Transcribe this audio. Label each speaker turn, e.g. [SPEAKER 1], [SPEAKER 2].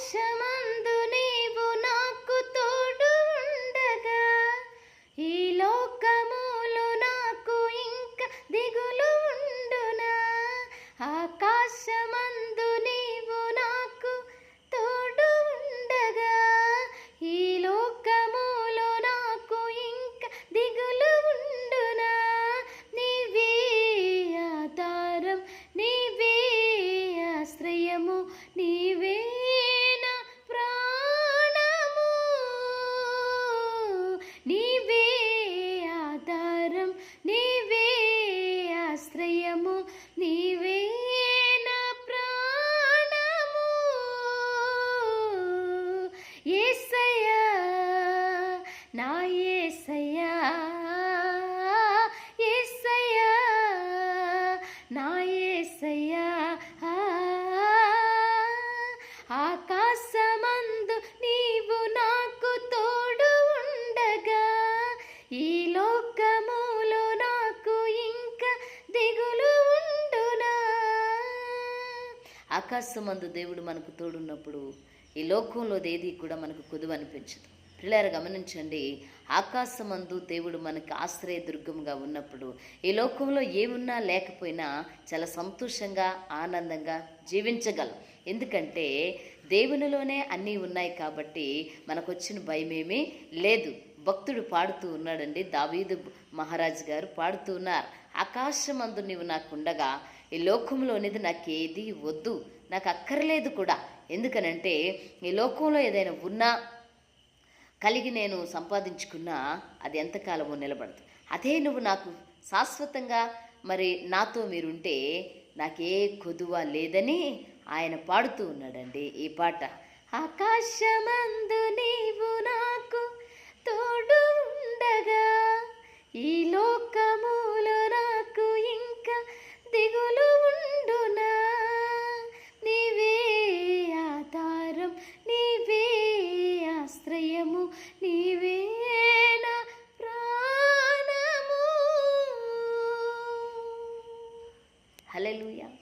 [SPEAKER 1] ఆకాశమందు నీవు నాకు తోడు ఉండగా ఈ లోకములు నాకు ఇంక దిగులు ఉండునా? ఆకాశమందు నీవు నాకు తోడు ఉండగా ఈ లోకములో నాకు దిగులు ఉండునా? నీవే ఆధారం నీవే ఆశ్రయము నీవే ఏసయ్యా నా ఏసయ్యా ఏసయ్యా నా ఏసయ్యా ఆకాశమందు నీవు నాకు తోడు ఉండగా ఈ లోకములో నాకు ఇంకా దిగులు ఉండునా?
[SPEAKER 2] ఆకాశమందు దేవుడు మనకు తోడున్నప్పుడు ఈ లోకంలో ఏది కూడా మనకు కుదువ అనిపించదు. పిల్లలు గమనించండి ఆకాశమందు దేవుడు మనకి ఆశ్రయ దుర్గంగా ఉన్నప్పుడు ఈ లోకంలో ఏమున్నా లేకపోయినా చాలా సంతోషంగా ఆనందంగా జీవించగలం. ఎందుకంటే దేవునిలోనే అన్నీ ఉన్నాయి కాబట్టి మనకు వచ్చిన భయమేమీ లేదు. భక్తుడు పాడుతూ ఉన్నాడండి దావీదు మహారాజు గారు పాడుతూ ఉన్నారు. ఆకాశమందు నీవు నాకు ఉండగా ఈ లోకంలోనిది నాకేది వద్దు నాకు అక్కర్లేదు కూడా. ఎందుకనంటే ఈ లోకంలో ఏదైనా ఉన్నా కలిగి నేను సంపాదించుకున్నా అది ఎంతకాలమో నిలబడదు. అదే నువ్వు నాకు శాశ్వతంగా మరి నాతో మీరుంటే నాకే కొదువ లేదని ఆయన పాడుతూ ఉన్నాడండి ఈ పాట.
[SPEAKER 1] ఆకాశమందు నీవు నా Hallelujah.